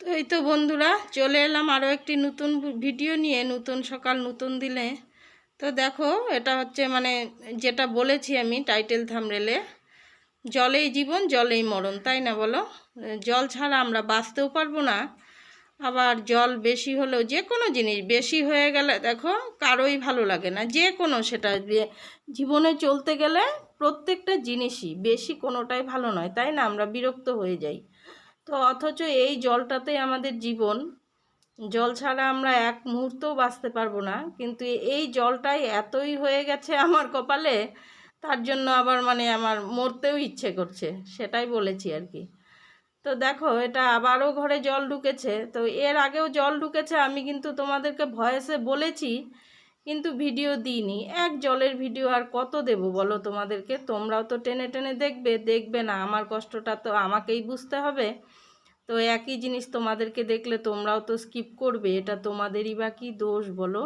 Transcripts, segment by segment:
তো এই তো বন্ধুরা, চলে এলাম আরও একটি নতুন ভিডিও নিয়ে, নতুন সকাল, নতুন দিলে তো দেখো, এটা হচ্ছে মানে যেটা বলেছি আমি টাইটেল থামরেলে, জলেই জীবন, জলেই মরণ, তাই না বলো? জল ছাড়া আমরা বাঁচতেও পারব না। আবার জল বেশি হলেও যে কোনো জিনিস, বেশি হয়ে গেলে দেখো কারোই ভালো লাগে না। যে কোনো সেটা জীবনে চলতে গেলে প্রত্যেকটা জিনিসই বেশি কোনোটাই ভালো নয়, তাই না? আমরা বিরক্ত হয়ে যাই। তো অথচ এই জলটাতেই আমাদের জীবন। জল ছাড়া আমরা এক মুহূর্তও বাঁচতে পারব না। কিন্তু এই জলটাই এতই হয়ে গেছে আমার কপালে, তার জন্য আবার মানে আমার মরতেও ইচ্ছে করছে, সেটাই বলেছি আর কি। তো দেখো, এটা আবারও ঘরে জল ঢুকেছে। তো এর আগেও জল ঢুকেছে, আমি কিন্তু তোমাদেরকে ভয়েসে বলেছি, কিন্তু ভিডিও দিইনি। এক জলের ভিডিও আর কত দেব বলো তোমাদেরকে? তোমরাও তো টেনে টেনে দেখবে দেখবে না। আমার কষ্টটা তো আমাকেই বুঝতে হবে। তো একই জিনিস তোমাদেরকে দেখলে তোমরাও তো স্কিপ করবে, এটা তোমাদেরই বা কী দোষ বলো?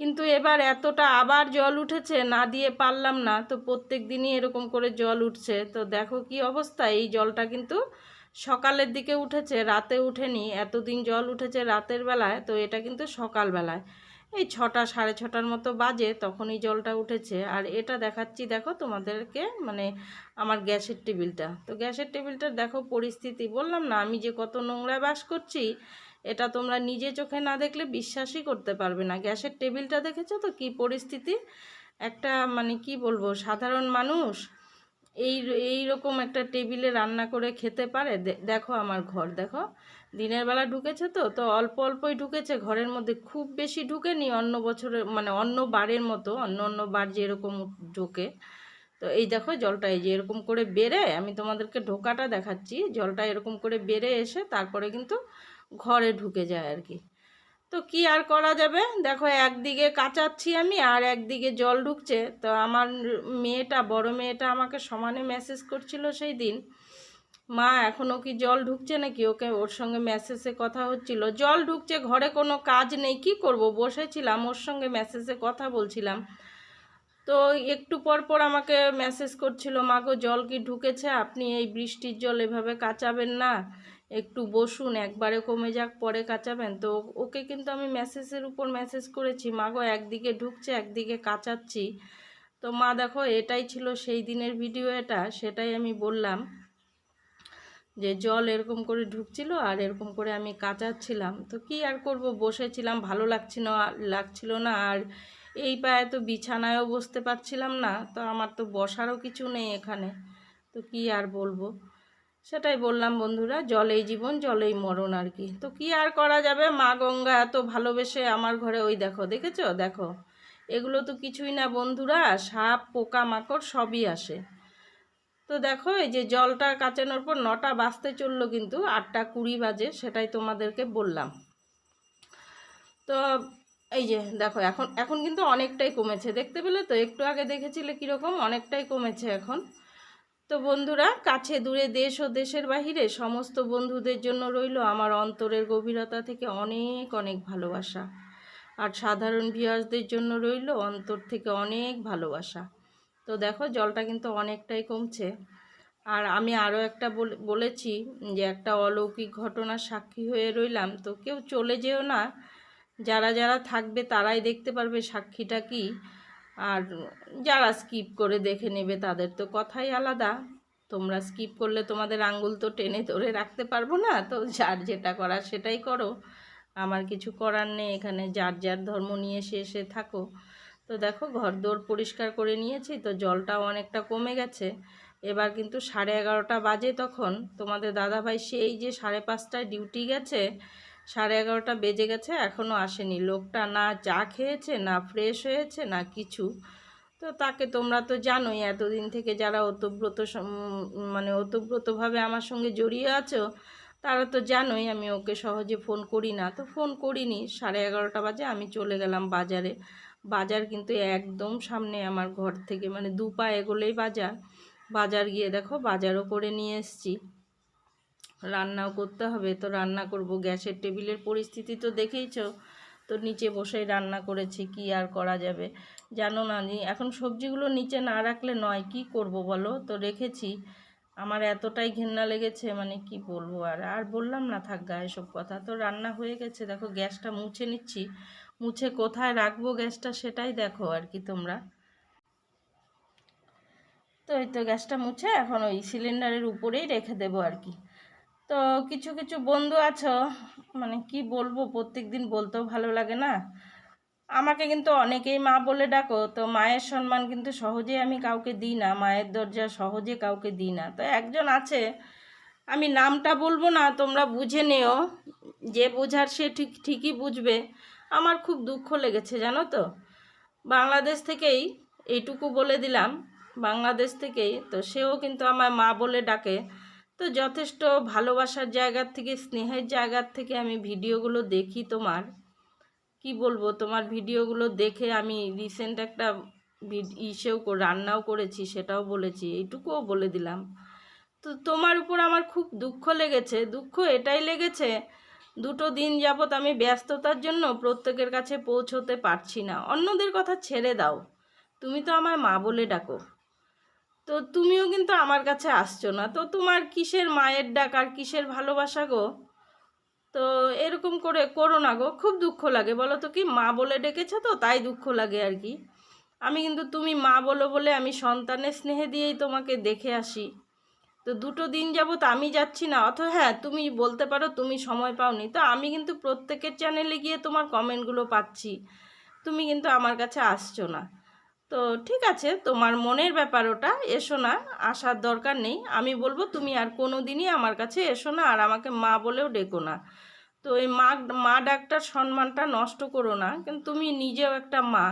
কিন্তু এবার এতটা আবার জল উঠেছে, না দিয়ে পারলাম না, তো প্রত্যেক দিনই এরকম করে জল উঠছে। তো দেখো কি অবস্থা, এই জলটা কিন্তু সকালের দিকে উঠেছে, রাতে উঠেনি, এতদিন জল উঠেছে রাতের বেলায়, তো এটা কিন্তু সকালবেলায়। এই ছটা, সাড়ে ছটার মতো বাজে তখনই জলটা উঠেছে। আর এটা দেখাচ্ছি, দেখো তোমাদেরকে মানে আমার গ্যাসের টেবিলটা। তো গ্যাসের টেবিলটার দেখো পরিস্থিতি, বললাম না, আমি যে কত নোংরা বাস করছি, এটা তোমরা নিজে চোখে না দেখলে বিশ্বাসই করতে পারবে না। গ্যাসের টেবিলটা দেখেছ তো কি পরিস্থিতি? একটা মানে কি বলব, সাধারণ মানুষ এই এই রকম একটা টেবিলে রান্না করে খেতে পারে? দেখো আমার ঘর, দেখো। দিনের বেলা ঢুকেছে তো তো অল্প অল্পই ঢুকেছে। ঘরের মধ্যে খুব বেশি ঢুকেনি, অন্য বছরের মানে অন্য বারের মতো, অন্য অন্য বার যেরকম ঢোকে। তো এই দেখো জলটা, এই যে এরকম করে বেড়ে, আমি তোমাদেরকে ঢোকাটা দেখাচ্ছি। জলটা এরকম করে বেড়ে এসে তারপরে কিন্তু ঘরে ঢুকে যায় আর কি। তো কি আর করা যাবে? দেখো, একদিকে কাচাচ্ছি আমি আর একদিকে জল ঢুকছে। তো আমার মেয়েটা, বড় মেয়েটা আমাকে সমানে মেসেজ করছিল সেই দিন। মা এখনও কি জল ঢুকছে নাকি? ওকে, ওর সঙ্গে মেসেজে কথা হচ্ছিল। জল ঢুকছে, ঘরে কোনো কাজ নেই, কি করব? বসেছিলাম, ওর সঙ্গে মেসেজে কথা বলছিলাম। তো একটু পর পর আমাকে মেসেজ করছিল মাগো জল কি ঢুকেছে? আপনি এই বৃষ্টির জল এভাবে কাচাবেন না? একটু বসুন, একবারে কমে যাক, পরে কাচাবেন। তো ওকে কিন্তু আমি মেসেজের উপর মেসেজ করেছি মাগো একদিকে ঢুকছে, একদিকে কাচাচ্ছি। তো মা, দেখো, এটাই ছিল সেই দিনের ভিডিও এটা, সেটাই আমি বললাম যে জল এরকম করে ঢুকছিল আর এরকম করে আমি কাচাচ্ছিলাম। তো কি আর করব, বসেছিলাম, ভালো লাগছিল লাগছিল না আর এই পায়ে তো বিছানায়ও বসতে পারছিলাম না, তো আমার তো বসারও কিছু নেই এখানে। তো কি আর বলব? সেটাই বললাম বন্ধুরা, জলেই জীবন, জলেই মরণ আর কি। তো কি আর করা যাবে? মা গঙ্গা এত ভালোবেসে আমার ঘরে, ওই দেখো, দেখেছ? দেখো। এগুলো তো কিছুই না বন্ধুরা, সাপ পোকা মাকড় সবই আসে। তো দেখো, এই যে জলটা কাচানোর পর নটা বাজতে চলল কিন্তু, আটটা কুড়ি বাজে, সেটাই তোমাদেরকে বললাম। তো এই যে দেখো, এখন এখন কিন্তু অনেকটাই কমেছে। দেখতে পেলে তো? একটু আগে দেখেছিলে কীরকম? অনেকটাই কমেছে এখন। তো বন্ধুরা, কাছে দূরে দেশ ও দেশের বাহিরে সমস্ত বন্ধুদের জন্য রইল আমার অন্তরের গভীরতা থেকে অনেক অনেক ভালোবাসা। আর সাধারণ ভিউয়ার্সদের জন্য রইল অন্তর থেকে অনেক ভালোবাসা। তো দেখো, জলটা কিন্তু অনেকটাই কমছে। আর আমি আরও একটা বলে- বলেছি যে একটা অলৌকিক ঘটনার সাক্ষী হয়ে রইলাম। তো কেউ চলে যেও না। যারা যারা থাকবে তারাই দেখতে পারবে সাক্ষীটা কি। আর যারা স্কিপ করে দেখে নেবে তাদের তো কথাই আলাদা। তোমরা স্কিপ করলে তোমাদের আঙ্গুল তো টেনে ধরে রাখতে পারব না, তো যার যেটা করার সেটাই করো। আমার কিছু করার নেই, এখানে যার যার ধর্ম নিয়ে সে সে থাকো। তো দেখো ঘর দোর পরিষ্কার করে নিয়েছি, তো জলটাও অনেকটা কমে গেছে। এবার কিন্তু সাড়ে এগারোটা বাজে তখন। তোমাদের দাদাভাই সেই যে সাড়ে পাঁচটায় ডিউটি গেছে সাড়ে এগারোটা বেজে গেছে এখনও আসেনি। লোকটা না চা খেয়েছে, না ফ্রেশ হয়েছে, না কিছু। তো তাকে তোমরা তো জানোই, এতদিন থেকে যারা ওতব্রত সম- মানে ওতব্রতভাবে আমার সঙ্গে জড়িয়ে আছো, তারা তো জানোই আমি ওকে সহজে ফোন করি না। তো ফোন করিনি, সাড়ে এগারোটা বাজে আমি চলে গেলাম বাজারে। বাজার কিন্তু একদম সামনে আমার ঘর থেকে মানে দু পা এগোলেই বাজার। বাজার গিয়ে দেখো, বাজারও করে নিয়ে এসেছি। রান্নাও করতে হবে, তো রান্না করব। গ্যাসের টেবিলের পরিস্থিতি তো দেখেইছো। তো নিচে বসেই রান্না করেছি, কি আর করা যাবে? জানো না এখন সবজিগুলো নিচে না রাখলে নয়, কি করব বলো? তো রেখেছি। আমার এতটাই ঘেন্না লেগেছে মানে কি বলব আর? আর বললাম না, থাক গা, এসব কথা। তো রান্না হয়ে গেছে, দেখো গ্যাসটা মুছে নিচ্ছি। মুছে কোথায় রাখব গ্যাসটা সেটাই দেখো আর কি তোমরা। তো এই তো গ্যাসটা মুছে, এখন ওই সিলিন্ডারের উপরেই রেখে দেবো আর কি। তো কিছু কিছু বন্ধু আছো? মানে কি বলব প্রত্যেক দিন বলতেও ভালো লাগে না। আমাকে কিন্তু অনেকেই মা বলে ডাকো, তো মায়ের সম্মান কিন্তু সহজে আমি কাউকে দিই না, মায়ের দরজা সহজে কাউকে দিই না। তো একজন আছে, আমি নামটা বলব না, তোমরা বুঝে নিও। যে বোঝার সে ঠিক, ঠিকই বুঝবে। আমার খুব দুঃখ লেগেছে, জানো তো? বাংলাদেশ থেকেই এইটুকু বলে দিলাম। বাংলাদেশ থেকেই, তো সেও কিন্তু আমার মা বলে ডাকে। তো যথেষ্ট ভালোবাসার জায়গার থেকে, স্নেহের জায়গার থেকে আমি ভিডিওগুলো দেখি তোমার। কি বলব, তোমার ভিডিওগুলো দেখে আমি রিসেন্ট একটা ইসেও রান্নাও করেছি, সেটাও বলেছি, এইটুকুও বলে দিলাম। তো তোমার উপর আমার খুব দুঃখ লেগেছে, দুঃখ এটাই লেগেছে, দুটো দিন যাবৎ আমি ব্যস্ততার জন্য প্রত্যেকের কাছে পৌঁছতে পারছি না। অন্যদের কথা ছেড়ে দাও, তুমি তো আমার মা বলে ডাকো। তো তুমিও কিন্তু আমার কাছে আসছো না। তো তোমার কিসের মায়ের ডাক আর কিসের ভালোবাসা গো? তো এরকম করে করো না গো, খুব দুঃখ লাগে। বলো তো কি, মা বলে ডেকেছো তো, তাই দুঃখ লাগে আর কি। আমি কিন্তু তুমি মা বলো বলে আমি সন্তানের স্নেহে দিয়েই তোমাকে দেখে আসি। তো দুটো দিন যাবত আমি যাচ্ছি না, অথ হ্যাঁ তুমি বলতে পারো তুমি সময় পাওনি। তো আমি কিন্তু প্রত্যেকের চ্যানেলে গিয়ে তোমার কমেন্টগুলো পাচ্ছি। তুমি কিন্তু আমার কাছে আসছো না। তো ঠিক আছে, তোমার মনের ব্যাপার ওটা, এসো না, আসার দরকার নেই। আমি বলব তুমি আর কোনো দিনই আমার কাছে এসো না, আর আমাকে মা বলেও ডেকো না। তো এই মা মা ডাক্তার সম্মানটা নষ্ট করো না, কিন্তু তুমি নিজেও একটা মা।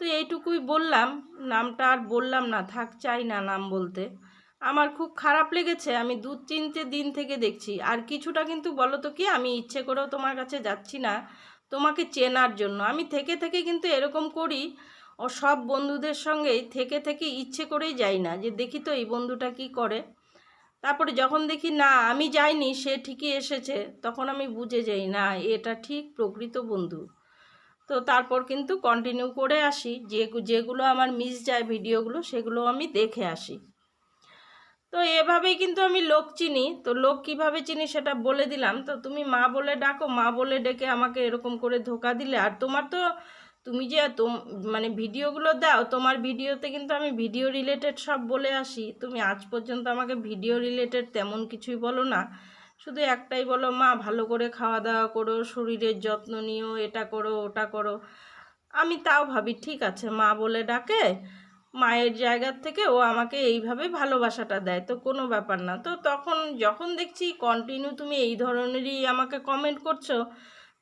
তো এইটুকুই বললাম, নামটা আর বললাম না, থাক চাই না নাম বলতে। আমার খুব খারাপ লেগেছে, আমি দু তিনটে দিন থেকে দেখছি। আর কিছুটা কিন্তু বলো তো কি, আমি ইচ্ছে করেও তোমার কাছে যাচ্ছি না, তোমাকে চেনার জন্য। আমি থেকে থেকে কিন্তু এরকম করি ও সব বন্ধুদের সঙ্গেই থেকে থেকে ইচ্ছে করেই যাই না যে দেখি তো এই বন্ধুটা কি করে। তারপরে যখন দেখি না, আমি যাইনি, সে ঠিকই এসেছে, তখন আমি বুঝে যাই, না, এটা ঠিক প্রকৃত বন্ধু। তো তারপর কিন্তু কন্টিনিউ করে আসি, যে যেগুলো আমার মিস যায় ভিডিওগুলো, সেগুলো আমি দেখে আসি। তো এভাবেই কিন্তু আমি লোক চিনি। তো লোক কীভাবে চিনি সেটা বলে দিলাম। তো তুমি মা বলে ডাকো, মা বলে ডেকে আমাকে এরকম করে ধোকা দিলে। আর তোমার তো তুমি যে মানে ভিডিওগুলো দাও, তোমার ভিডিওতে কিন্তু আমি ভিডিও রিলেটেড সব বলে আসি। তুমি আজ পর্যন্ত আমাকে ভিডিও রিলেটেড তেমন কিছুই বলো না। শুধু একটাই বলো, মা, ভালো করে খাওয়া দাওয়া করো, শরীরের যত্ন নিও, এটা করো, ওটা করো। আমি তাও ভাবি, ঠিক আছে, মা বলে ডাকে, মায়ের জায়গার থেকে ও আমাকে এইভাবে ভালোবাসাটা দেয়। তো কোনো ব্যাপার না। তো তখন যখন দেখছি কন্টিনিউ তুমি এই ধরনেরই আমাকে কমেন্ট করছ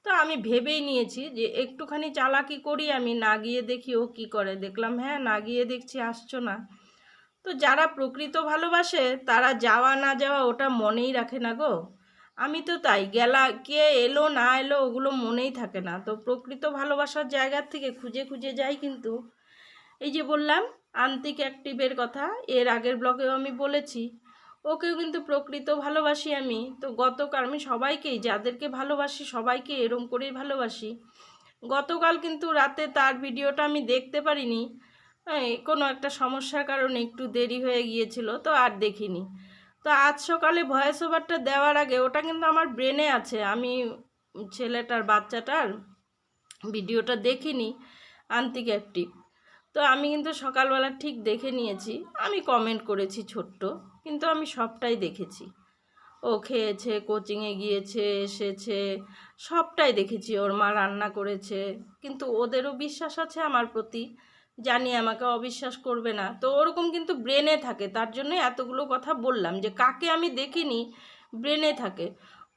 তো আমি ভেবেই নিয়েছি যে একটুখানি চালাকি করি, আমি না গিয়ে দেখি ও কি করে। দেখলাম হ্যাঁ না গিয়ে দেখছি, আসছো না। তো যারা প্রকৃত ভালোবাসে, তারা যাওয়া না যাওয়া ওটা মনেই রাখে না গো। আমি তো তাই, গেলা, কে এলো, না এলো, ওগুলো মনেই থাকে না। তো প্রকৃত ভালোবাসার জায়গার থেকে খুঁজে খুঁজে যাই কিন্তু। এই যে বললাম, আন্তিক অ্যাক্টিভের কথা, এর আগের ব্লগেও আমি বলেছি ওকেও কিন্তু প্রকৃত ভালোবাসি আমি। তো গতকাল আমি সবাইকেই যাদেরকে ভালোবাসি সবাইকে এরম করেই ভালোবাসি। গতকাল কিন্তু রাতে তার ভিডিওটা আমি দেখতে পারিনি। হ্যাঁ, কোনো একটা সমস্যার কারণে একটু দেরি হয়ে গিয়েছিল তো আর দেখিনি। তো আজ সকালে ভয়েস ওভারটা দেওয়ার আগে ওটা কিন্তু আমার ব্রেনে আছে। আমি ছেলেটার বাচ্চাটার ভিডিওটা দেখিনি আন্তিক তো আমি কিন্তু সকালবেলা ঠিক দেখে নিয়েছি। আমি কমেন্ট করেছি ছোট্ট। কিন্তু আমি সবটাই দেখেছি। ও খেয়েছে কোচিংয়ে গিয়েছে, এসেছে, সবটাই দেখেছি। ওর মা রান্না করেছে। কিন্তু ওদেরও বিশ্বাস আছে আমার প্রতি। জানি আমাকে অবিশ্বাস করবে না। তো ওরকম কিন্তু ব্রেনে থাকে। তার জন্য এতগুলো কথা বললাম যে কাকে আমি দেখিনি, ব্রেনে থাকে।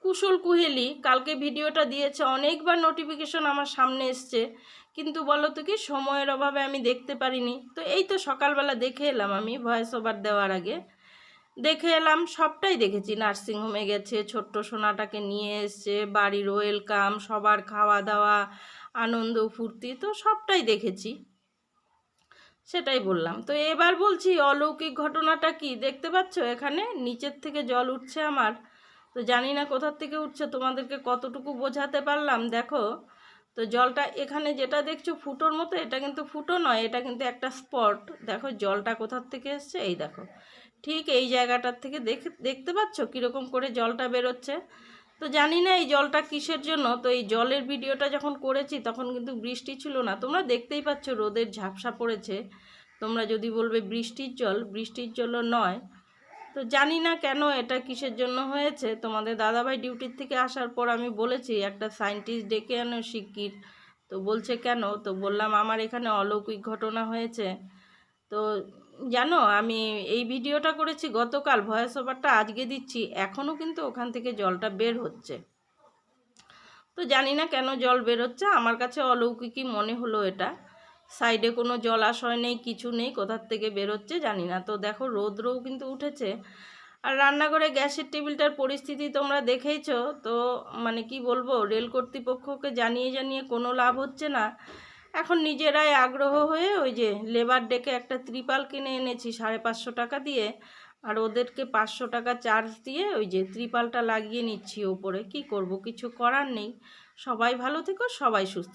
কুশল কুহেলি কালকে ভিডিওটা দিয়েছে, অনেকবার নোটিফিকেশন আমার সামনে এসছে। কিন্তু বলো তো কি, সময়ের অভাবে আমি দেখতে পারিনি। তো এই তো সকালবেলা দেখে এলাম আমি ভয়েস ওভার দেওয়ার আগে। দেখে এলাম সবটাই দেখেছি। নার্সিংহোমে গেছে, ছোট্ট সোনাটাকে নিয়ে এসছে, বাড়ির ওয়েলকাম, সবার খাওয়া দাওয়া আনন্দ, ফুর্তি, তো সবটাই দেখেছি। সেটাই বললাম। তো এবার বলছি, অলৌকিক ঘটনাটা কি? দেখতে পাচ্ছ এখানে? নিচের থেকে জল উঠছে আমার। তো জানি না কোথার থেকে উঠছে, তোমাদেরকে কতটুকু বোঝাতে পারলাম, দেখো। তো জলটা এখানে যেটা দেখছ, ফুটোর মতো, এটা কিন্তু ফুটো নয়, এটা কিন্তু একটা স্পট। দেখো, জলটা কোথার থেকে এসছে? এই দেখো। ঠিক এই জায়গাটার থেকে দেখে, দেখতে পাচ্ছ কীরকম করে জলটা বেরোচ্ছে? তো জানি না এই জলটা কিসের জন্য, তো এই জলের ভিডিওটা যখন করেছি তখন কিন্তু বৃষ্টি ছিল না। তোমরা দেখতেই পাচ্ছ রোদের ঝাপসা পড়েছে। তোমরা যদি বলবে বৃষ্টির জল, বৃষ্টির জলও নয়। তো জানি না কেন এটা কিসের জন্য হয়েছে। তোমাদের দাদাভাই ডিউটির থেকে আসার পর আমি বলেছি, একটা সায়েন্টিস্ট ডেকে আনো শিগগির। তো বলছে কেন? তো বললাম, আমার এখানে অলৌকিক ঘটনা হয়েছে। তো জানো, আমি এই ভিডিওটা করেছি গতকাল, ভয়েস ওভারটা আজকে দিচ্ছি, এখনও কিন্তু ওখান থেকে জলটা বের হচ্ছে। তো জানি না কেন জল বেরোচ্ছে আমার কাছে অলৌকিকই মনে হলো এটা। সাইডে কোনো জলাশয় নেই, কিছু নেই, কোথার থেকে বেরোচ্ছে জানি না। তো দেখো, রৌদ্রও কিন্তু উঠেছে। আর রান্নাঘরে গ্যাসের টেবিলটার পরিস্থিতি তোমরা দেখেইছো, তো মানে কি বলব, রেল কর্তৃপক্ষকে জানিয়ে জানিয়ে কোনো লাভ হচ্ছে না। এখন নিজেরাই আগ্রহ হয়ে ওই যে লেবার ডেকে একটা ত্রিপাল কিনে এনেছি সাড়ে পাঁচশো টাকা দিয়ে, আর ওদেরকে পাঁচশো টাকা চার্জ দিয়ে ওই যে ত্রিপালটা লাগিয়ে নিচ্ছি ওপরে। কি করব? কিছু করার নেই। সবাই ভালো থেকো, সবাই সুস্থ